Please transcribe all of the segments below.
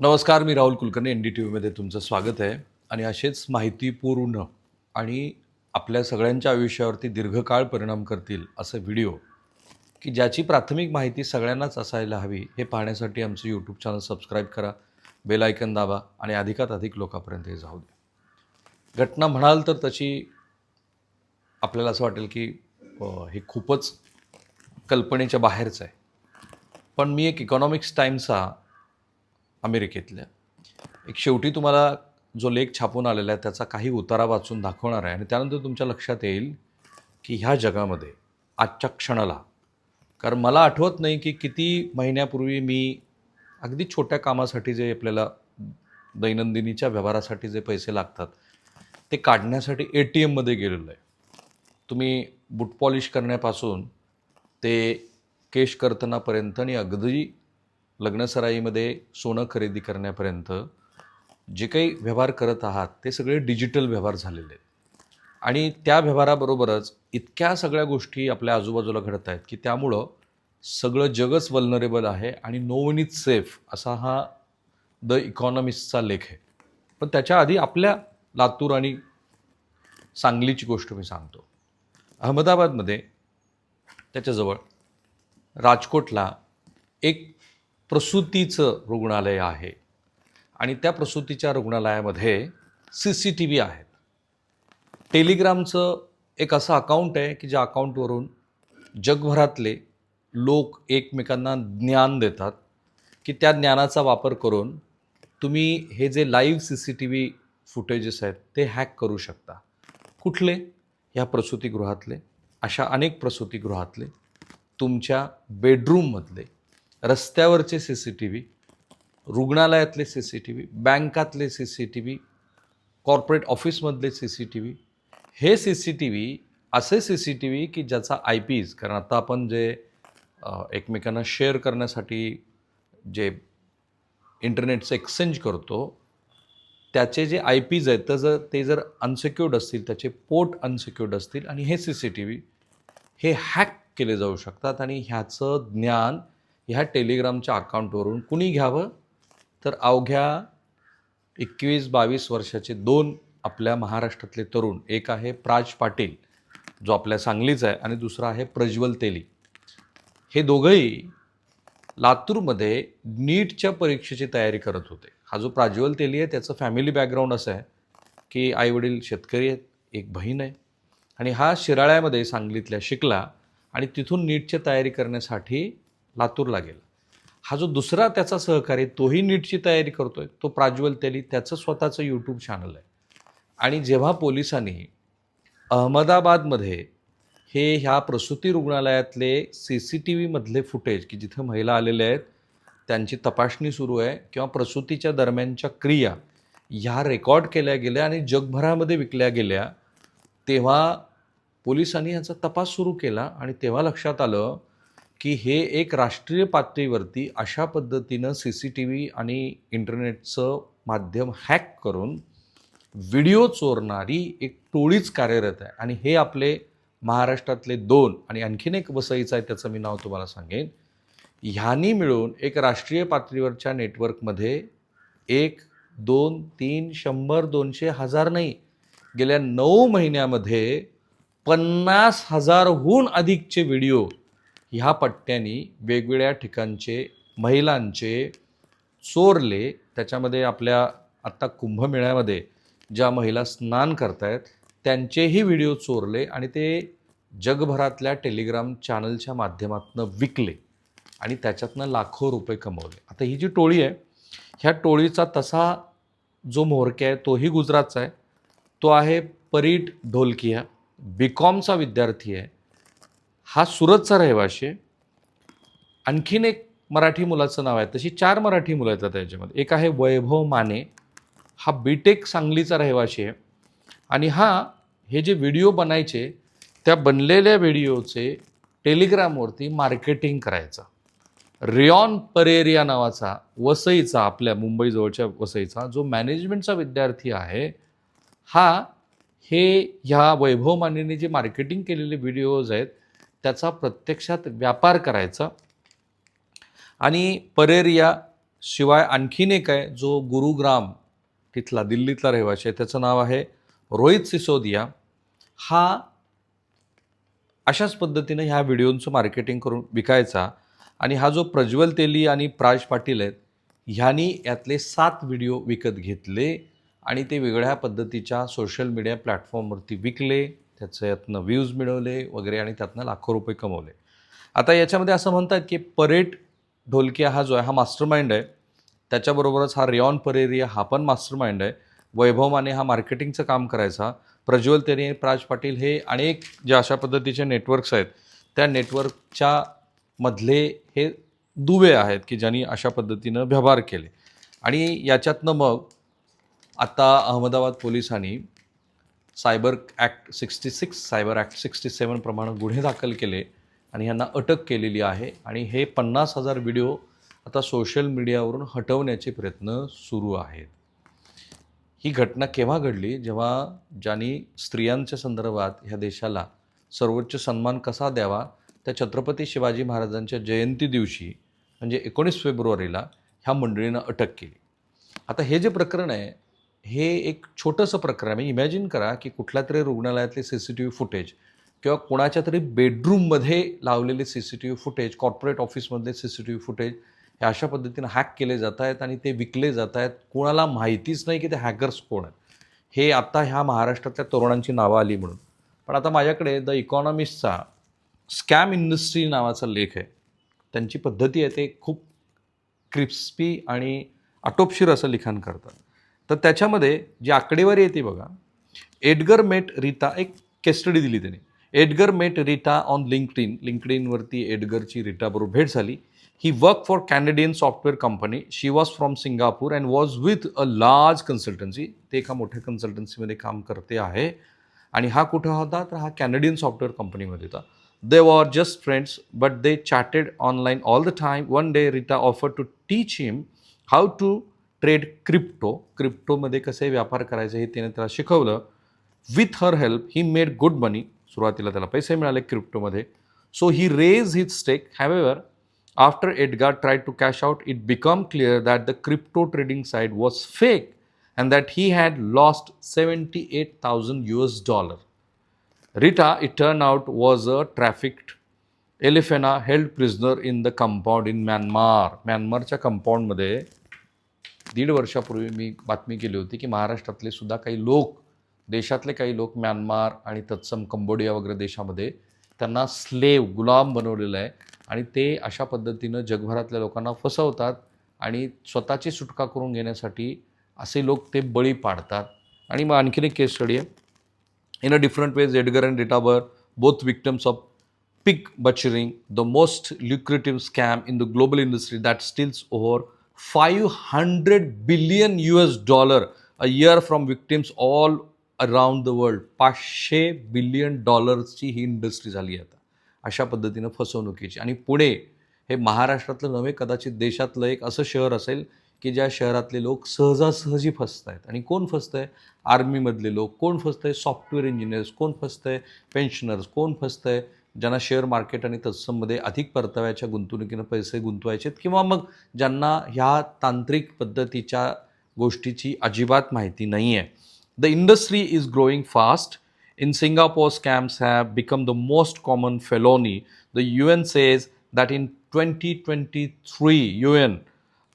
नमस्कार मी Rahul Kulkarni N D T व्हीमध्ये तुमचं स्वागत आहे. आणि असेच माहितीपूर्ण आणि आपल्या सगळ्यांच्या आयुष्यावरती दीर्घकाळ परिणाम करतील असं व्हिडिओ की ज्याची प्राथमिक माहिती सगळ्यांनाच असायला हवी हे पाहण्यासाठी आमचं यूट्यूब चॅनल सबस्क्राईब करा बेल आयकन दाबा आणि अधिकात अधिक लोकांपर्यंत हे जाऊ द्या घटना म्हणाल तर तशी आपल्याला असं वाटेल की हे खूपच कल्पनेच्या बाहेरचं आहे. पण मी एक इकॉनॉमिक्स टाईमचा अमेरिकेतल्या एक शेवटी तुम्हाला जो लेख छापून आलेला आहे त्याचा काही उतारा वाचून दाखवणार आहे. आणि त्यानंतर तुमच्या लक्षात येईल की ह्या जगामध्ये आजच्या क्षणाला कारण मला आठवत नाही की किती महिन्यापूर्वी मी अगदी छोट्या कामासाठी जे आपल्याला दैनंदिनीच्या व्यवहारासाठी जे पैसे लागतात ते काढण्यासाठी ए टी एममध्ये गेलेलो आहे. तुम्ही बुट पॉलिश करण्यापासून ते केश कर्तनापर्यंत आणि अगदी लग्नसराईमध्ये सोनं खरेदी करण्यापर्यंत जे काही व्यवहार करत आहात ते सगळे डिजिटल व्यवहार झालेले आहेत. आणि त्या व्यवहाराबरोबरच इतक्या सगळ्या गोष्टी आपल्या आजूबाजूला घडत आहेत की त्यामुळं सगळं जगच वल्नरेबल आहे आणि नो वन इज सेफ असा हा द इकॉनॉमिस्टचा लेख आहे. पण त्याच्या आधी आपल्या लातूर आणि सांगलीची गोष्ट मी सांगतो. अहमदाबादमध्ये त्याच्याजवळ राजकोटला एक प्रसूतीचं रुग्णालय आहे. आणि त्या प्रसूतीच्या रुग्णालयामध्ये सी सी टी व्ही आहेत. टेलिग्रामचं एक असं अकाउंट आहे की ज्या अकाउंटवरून जगभरातले लोक एकमेकांना ज्ञान देतात की त्या ज्ञानाचा वापर करून तुम्ही हे जे live C C T V footages आहेत ते हॅक करू शकता. कुठले? ह्या प्रसूतीगृहातले अशा अनेक प्रसूतीगृहातले तुमच्या बेडरूममधले. रस्त्यावरचे सी सी टी व्ही रुग्णालयातले C C T V बँकातले C C T V corporate ऑफिसमधले C C T V हे सी सी टी व्ही असे सी सी टी व्ही की ज्याचा आय पीज कारण आता आपण जे एकमेकांना शेअर करण्यासाठी जे इंटरनेटचं एक्सचेंज करतो त्याचे जे आय पीज आहेत तर जर ते जर अनसिक्युर्ड असतील त्याचे पोर्ट अनसिक्युर्ड असतील आणि हे सी सी टी व्ही हे हॅक केले जाऊ शकतात आणि ह्याचं ज्ञान ह्या टेलिग्रामच्या अकाउंटवरून कुणी घ्यावं? तर अवघ्या एकवीस बावीस वर्षाचे दोन आपल्या महाराष्ट्रातले तरुण एक आहे प्राज पाटील जो आपल्या सांगलीचा आहे आणि दुसरा आहे प्रज्वल तेली. हे दोघंही लातूरमध्ये नीटच्या परीक्षेची तयारी करत होते. हा जो प्राज्वल तेली आहे त्याचं फॅमिली बॅकग्राऊंड असं आहे की आईवडील शेतकरी आहेत एक बहीण आहे. आणि हा शिराळ्यामध्ये सांगलीतल्या शिकला आणि तिथून नीटची तयारी करण्यासाठी लातूरला गेला. हा जो दुसरा त्याचा सहकारी तोही नीटची तयारी करतोय. तो प्राज्वल तेली त्याचं स्वतःचं यूट्यूब चॅनल आहे. आणि जेव्हा पोलिसांनी अहमदाबादमध्ये हे ह्या प्रसूती रुग्णालयातले सी सी टी व्हीमधले फुटेज की जिथे महिला आलेल्या आहेत त्यांची तपासणी सुरू आहे किंवा प्रसूतीच्या दरम्यानच्या क्रिया ह्या रेकॉर्ड केल्या गेल्या आणि जगभरामध्ये विकल्या गेल्या तेव्हा पोलिसांनी ह्याचा तपास सुरू केला आणि तेव्हा लक्षात आलं की हे एक राष्ट्रीय पातळीवरती अशा पद्धतीनं सी सी टी व्ही आणि इंटरनेटचं माध्यम हॅक करून व्हिडिओ चोरणारी एक टोळीच कार्यरत आहे. आणि हे आपले महाराष्ट्रातले दोन आणि आणखीन एक वसईचं आहे त्याचं मी नाव तुम्हाला सांगेन. ह्यांनी मिळून एक राष्ट्रीय पातळीवरच्या नेटवर्कमध्ये एक दोन तीन शंभर दोनशे हजार नाही गेल्या नऊ महिन्यामध्ये पन्नास हजारहून अधिकचे व्हिडिओ ह्या पट्ट्यांनी वेगवेगळ्या ठिकाणचे महिलांचे चोरले त्याच्यामध्ये आपल्या आत्ता कुंभमेळ्यामध्ये ज्या महिला स्नान करतायत त्यांचेही व्हिडिओ चोरले आणि ते जगभरातल्या टेलिग्राम चॅनलच्या माध्यमातून विकले आणि त्याच्यातनं लाखो रुपये कमवले. आता ही जी टोळी आहे ह्या टोळीचा तसा जो म्होरक्या आहे तोही गुजरातचा आहे. तो आहे परीट ढोलकिया. बी कॉमचा विद्यार्थी आहे. हा सुरतचा रहिवाशी आहे. आणखीन एक मराठी मुलाचं नाव आहे. तशी चार मराठी मुलं येतात त्याच्यामध्ये. एक आहे वैभव माने. हा बीटेक सांगलीचा रहिवाशी आहे. आणि हा हे जे व्हिडिओ बनायचे त्या बनलेल्या व्हिडिओचे टेलिग्रामवरती मार्केटिंग करायचा. रियॉन परेरिया नावाचा वसईचा आपल्या मुंबईजवळच्या वसईचा जो मॅनेजमेंटचा विद्यार्थी आहे हा हे ह्या वैभव मानेने जे मार्केटिंग केलेले व्हिडिओज आहेत त्याचा प्रत्यक्षात व्यापार करायचा. आणि परेरिया शिवाय आणखीन एक आहे जो गुरुग्राम तिथला दिल्लीतला रहिवासी आहे त्याचं नाव आहे रोहित सिसोदिया. हा अशाच पद्धतीनं ह्या व्हिडिओचं मार्केटिंग करून विकायचा. आणि हा जो प्रज्वल तेली आणि प्राज पाटील आहेत ह्यांनी यातले सात व्हिडिओ विकत घेतले आणि ते वेगळ्या पद्धतीच्या सोशल मीडिया प्लॅटफॉर्मवरती विकले. त्याचं यातनं व्ह्यूज मिळवले वगैरे आणि त्यातनं लाखो रुपये कमवले. आता याच्यामध्ये असं म्हणतात की परेट ढोलकिया हा जो आहे हा मास्टर माइंड आहे. त्याच्याबरोबरच हा रिऑन परेरिया हा पण मास्टर माइंड आहे. वैभव माने हा मार्केटिंगचं काम करायचा. प्रज्वल तेरे प्राज पाटील हे अनेक ज्या अशा पद्धतीचे नेटवर्क्स आहेत त्या नेटवर्कच्या मधले हे दुवे आहेत की ज्यांनी अशा पद्धतीनं व्यवहार केले. आणि याच्यातनं मग आता अहमदाबाद पोलिसांनी cyber act sixty six cyber act sixty सेवनप्रमाणे गुन्हे दाखल केले आणि यांना अटक केलेली आहे. आणि हे पन्नास हजार व्हिडिओ आता सोशल मीडियावरून हटवण्याचे प्रयत्न सुरू आहेत. ही घटना केव्हा घडली? जेव्हा ज्यांनी स्त्रियांच्या संदर्भात ह्या देशाला सर्वोच्च सन्मान कसा द्यावा? त्या छत्रपती शिवाजी महाराजांच्या जयंती दिवशी म्हणजे एकोणीस फेब्रुवारीला ह्या मंडळीनं अटक केली. आता हे जे प्रकरण आहे हे एक छोटंसं प्रकरण आहे. इमॅजिन करा की कुठल्या तरी रुग्णालयातले C C T V footage किंवा कोणाच्या तरी बेडरूममध्ये लावलेले C C T V footage corporate ऑफिसमधले C C T V footage हे अशा पद्धतीनं हॅक केले जात आहेत आणि ते विकले जात आहेत कोणाला माहितीच नाही की ते हॅकर्स कोण आहेत. हे आता ह्या महाराष्ट्रातल्या तरुणांची नावं आली म्हणून. पण आता माझ्याकडे द इकॉनॉमिस्टचा स्कॅम इंडस्ट्री नावाचा लेख आहे. त्यांची पद्धती आहे ते खूप क्रिस्पी आणि आटोपशीर असं लिखाण करतात. तर त्याच्यामध्ये जी आकडेवारी येते बघा. एडगर मेट रीता एक केस्टडी दिली त्याने. Edgar met Rita on LinkedIn लिंक्डइनवरती एडगरची रीटाबरोबर भेट झाली. He work for Canadian software company she was from Singapore and was with a large consultancy ते एका मोठ्या कन्सल्टन्सीमध्ये काम करते आहे. आणि हा कुठं होता? तर हा कॅनेडियन सॉफ्टवेअर कंपनीमध्ये होता. They were just friends but they chatted online all the time one day Rita offer to teach him how to trade crypto क्रिप्टोमध्ये कसे व्यापार करायचे हे त्याने त्याला शिकवलं. With her help he made good money सुरुवातीला त्याला पैसे मिळाले क्रिप्टोमध्ये. So he raise his stake however after Edgar try to cash out it become clear that the crypto trading site was fake and that he had lost seventy eight thousand U S dollar Rita it turn out was a trafficked Filipina held prisoner in the compound in Myanmar म्यानमारच्या कंपाऊंडमध्ये दीड वर्षापूर्वी मी बातमी केली होती की महाराष्ट्रातले सुद्धा काही लोक देशातले काही लोक म्यानमार आणि तत्सम कंबोडिया वगैरे देशामध्ये त्यांना स्लेव गुलाम बनवलेलं आहे आणि ते अशा पद्धतीनं जगभरातल्या लोकांना फसवतात आणि स्वतःची सुटका करून घेण्यासाठी असे लोक ते बळी पाडतात. आणि मग आणखीन एक केस स्टडी आहे. In a different ways Edgar and डेटाबर both victims of pig butchering the most lucrative scam in the global industry that steals over 500 billion U S dollar a year from victims all around the world. पाचशे billion डॉलर्सची ही industry झाली आता. अशा पद्धतीनं फसवणुकीची. आणि पुणे हे महाराष्ट्रातलं नव्हे कदाचित देशातलं एक असं शहर असेल की ज्या शहरातले लोक सहजासहजी फसत आहेत आणि कोण फसतं आहे आर्मीमधले लोक. कोण फसत आहे सॉफ्टवेअर इंजिनियर्स. कोण फसतं आहे पेन्शनर्स. कोण फसतं आहे ज्यांना शेअर मार्केट आणि तत्सममध्ये अधिक परताव्याच्या गुंतवणुकीनं पैसे गुंतवायचे आहेत किंवा मग ज्यांना ह्या तांत्रिक पद्धतीच्या गोष्टीची अजिबात माहिती नाही आहे the industry is growing fast in Singapore scams have become the most common felony the U N says that in twenty twenty three U N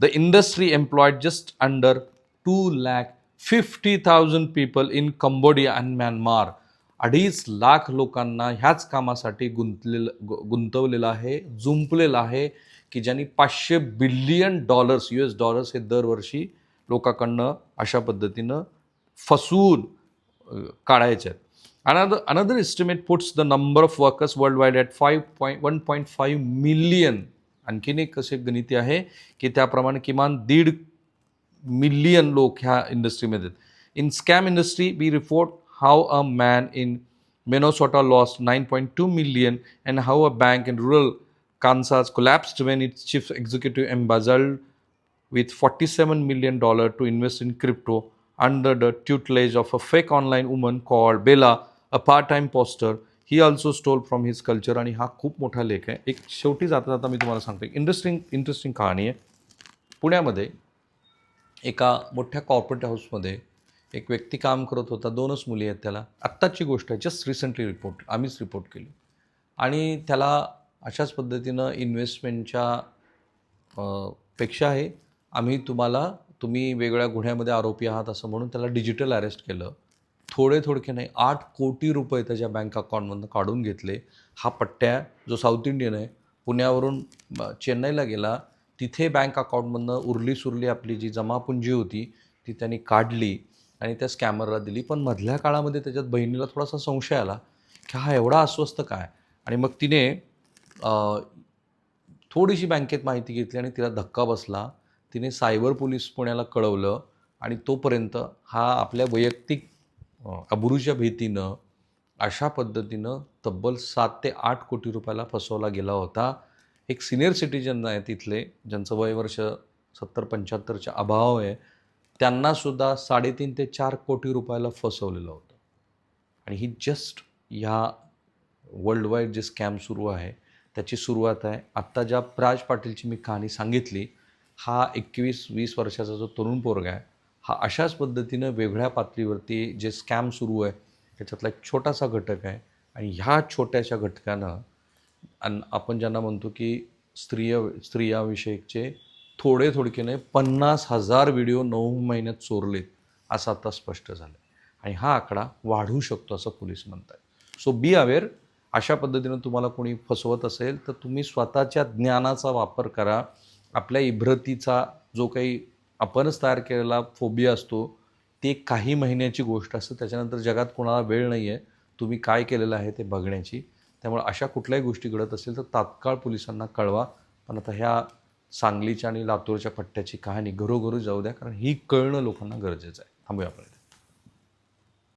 the industry employed just under two lakh fifty thousand people in Cambodia and Myanmar अडीच लाख लोकांना ह्याच कामासाठी गुंतलेलं गु- गुंतवलेलं आहे जुंपलेलं आहे की ज्यांनी पाचशे billion dollars U S dollars हे दरवर्षी लोकांकडनं अशा पद्धतीनं फसवून काढायचे आहेत. अनद another estimate puts the number of workers world wide at five point one point five million आणखीन एक कसे गणिती आहे की त्याप्रमाणे किमान दीड मिलियन लोक ह्या इंडस्ट्रीमध्ये आहेत. In scam industry B report How a man in Minnesota lost nine point two million and how a bank in rural Kansas collapsed when its chief executive embezzled with 47 million dollar to invest in crypto under the tutelage of a fake online woman called Bella, a part-time poster. He also stole from his culture आणि हा खूप मोठा लेख आहे एक शेवटी जाता जाता मी तुम्हाला सांगतो इंटरेस्टिंग इंटरेस्टिंग कहाणी आहे पुण्यामध्ये एका मोठ्या कॉर्पोरेट हाऊसमध्ये एक व्यक्ती काम करत होता दोनच मुली आहेत त्याला. आत्ताची गोष्ट आहे जस्ट रिसेंटली रिपोर्ट आम्हीच रिपोर्ट केली. आणि त्याला अशाच पद्धतीनं इन्व्हेस्टमेंटच्या पेक्षा आहे आम्ही तुम्हाला तुम्ही वेगळ्या गुन्ह्यामध्ये आरोपी आहात असं म्हणून त्याला डिजिटल अरेस्ट केलं. थोडे थोडके नाही आठ कोटी रुपये त्याच्या बँक अकाउंटमधून काढून घेतले. हा पट्ट्या जो साऊथ इंडियन आहे पुण्यावरून चेन्नईला गेला तिथे बँक अकाउंटमधनं उरली सुरली आपली जी जमापुंजी होती ती त्यांनी काढली. आणि त्या स्कॅमरला दिली. पण मधल्या काळामध्ये त्याच्यात बहिणीला थोडासा संशय आला की हा एवढा अस्वस्थ काय? आणि मग तिने थोडीशी बँकेत माहिती घेतली आणि तिला धक्का बसला. तिने सायबर पोलीस पुण्याला कळवलं आणि तोपर्यंत हा आपल्या वैयक्तिक अ, अब्रूच्या भीतीनं अशा पद्धतीनं तब्बल सात ते आठ कोटी रुपयाला फसवला गेला होता. एक सिनियर सिटीजन आहे तिथले ज्यांचं वय वर्ष सत्तर पंच्याहत्तरच्या अभाव आहे. त्यांनासुद्धा साडेतीन ते चार कोटी रुपयाला फसवलेलं होतं. आणि ही जस्ट ह्या वर्ल्ड वाईड जे स्कॅम सुरू आहे त्याची सुरुवात आहे. आत्ता ज्या प्राज पाटीलची मी कहाणी सांगितली हा एकवीस वीस वर्षाचा जो तरुण पोरगा आहे हा अशाच पद्धतीनं वेगळ्या पातळीवरती जे स्कॅम सुरू आहे त्याच्यातला एक छोटासा घटक आहे. आणि ह्या छोट्याशा घटकानं अन आपण ज्यांना म्हणतो की स्त्रिय स्त्रियाविषयकचे थोडे थोडकेने पन्नास हजार व्हिडिओ नऊ महिन्यात चोरलेत असं आता स्पष्ट झालं आणि हा आकडा वाढू शकतो असं पोलीस म्हणत आहेत सो बी अवेअर अशा पद्धतीनं तुम्हाला कोणी फसवत असेल तर तुम्ही स्वतःच्या ज्ञानाचा वापर करा. आपल्या इब्रतीचा जो काही आपणच तयार केलेला फोबिया असतो ते काही महिन्याची गोष्ट असते. त्याच्यानंतर जगात कोणाला वेळ नाही आहे तुम्ही काय केलेलं आहे ते बघण्याची. त्यामुळे अशा कुठल्याही गोष्टी घडत असेल तर तात्काळ पोलिसांना कळवा. पण आता ह्या सांगलीच्या आणि लातूरच्या पट्ट्याची कहाणी घरोघरी जाऊ द्या कारण ही कळणं लोकांना गरजेचं आहे. थांबूया आपण